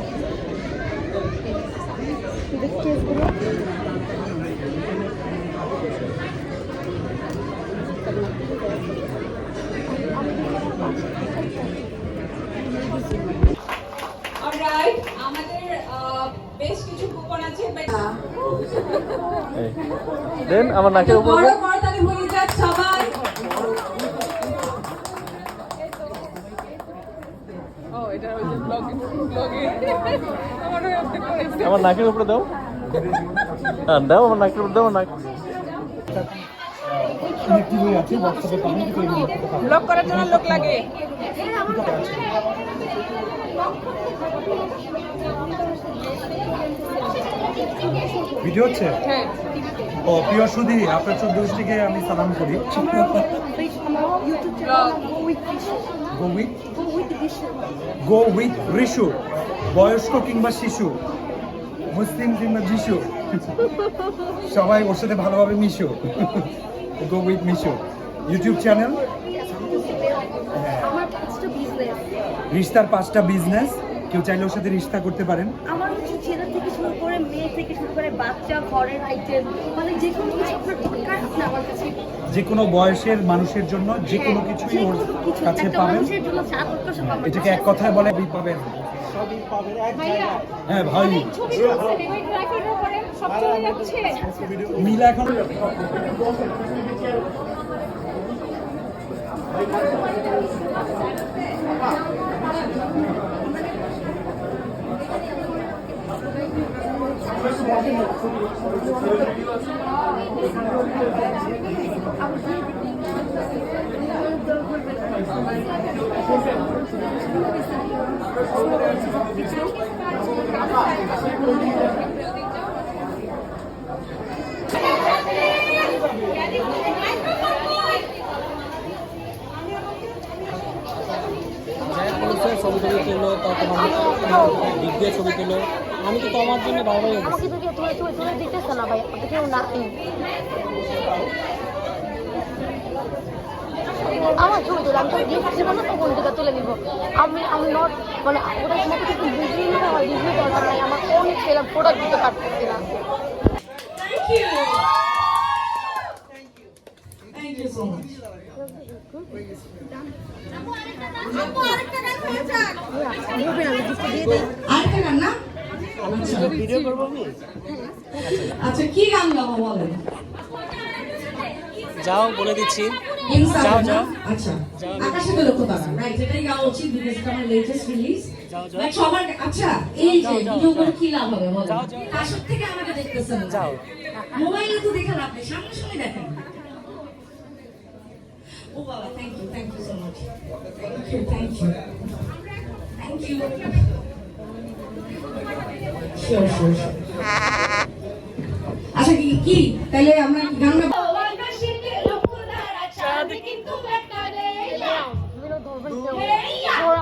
আর দেখি কেসগুলো অলরাইট আমাদের আহ, বেশ কিছু কুপন আছে but- দেন আমার নাকের উপর আমার নাকের উপরে দাও। হ্যাঁ দাও আমার নাকের উপরে দাও নাক। ব্লক করার জন্য লোক লাগে। ভিডিও হচ্ছে? হ্যাঁ। ও প্রিয় সুধি আপনার চোদ্দ গোষ্ঠীকে আমি সালাম করি। গো উইথ ঋষু বয়স্ক কিংবা শিশু। মুসলিম কিংবা যিশু। সবাই ওর সাথে ভালোভাবে Meesho. Go with Misho YouTube channel হ্যাঁ। রিস্তার পাঁচটা বিজনেস কেউ চাইলে ওর সাথে রিস্তা করতে পারেন। আমার হচ্ছে ছেলে থেকে শুরু করে মেয়ে থেকে শুরু করে বাচ্চা ঘরের আইটেম মানে যে কোনো কিছু আপনার দরকার আপনি আমার কাছে। যে কোনো বয়সের মানুষের জন্য যে কোনো কিছুই ওর কিছু কাছে পাবেন। এটাকে এক কথায় বলে আপনি পাবেন। হ্যাঁ ভাই। মিলা এখন ছবি তারপর আমার দিক দিয়ে ছবি তুললো আমি তো তোমার জন্য বারবার আমাকে তো কেউ তুলে তুলে তুলে দিতেছে না ভাই আমাকে কেউ না। আমার ছবি তুলে আমি তো গিফট ছিল না তখন থেকে তুলে নিব। আমি আমি নট মানে ওটা মতো কিছু বুঝলি না আমার বুঝলি দরকার নাই আমার অনেক ছেলে প্রোডাক্ট দিতে পারতেছি না। আরেকটা গান না ভিডিও করব আমি আচ্ছা কি গান গাবো বলেন? যাও বলে দিচ্ছি। যাও, যাও। আচ্ছা যাও। আকাশে লক্ষ্য তারা রাইট এটাই গাওয়া উচিত বিকজ এটা আমার লেটেস্ট রিলিজ যাও, যাও। সবার আচ্ছা এই যে ভিডিও করে কি লাভ হবে যাও, যাও। থেকে আমাকে দেখতেছেন যাও। মোবাইলে তো দেখে লাভ নেই সামনে সামনে দেখেন। ও বাবা thank you thank you so much thank you thank you thank you sure আচ্ছা কি কি? তাহলে আমরা কি গান গাবো?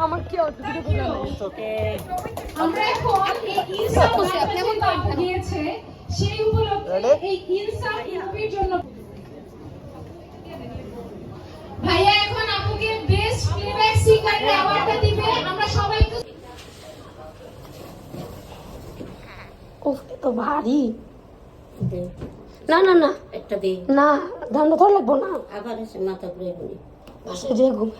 আমার কি তোকে আমরা এখন এই ইনসাফ দিয়েছে সেই উপলক্ষে এই ইনসাফ ইনভির জন্য ভাইয়া এখন আপুকে বেস্ট প্লেব্যাক সিঙ্গারের অ্যাওয়ার্ডটা দিবে আমরা সবাই একটু উফ তো ভারী। না না না। একটা দিই না ধান ধর লাগবো না। আবার এসে মাথা ঘুরে ঘুরে পাশে যে ঘুমে।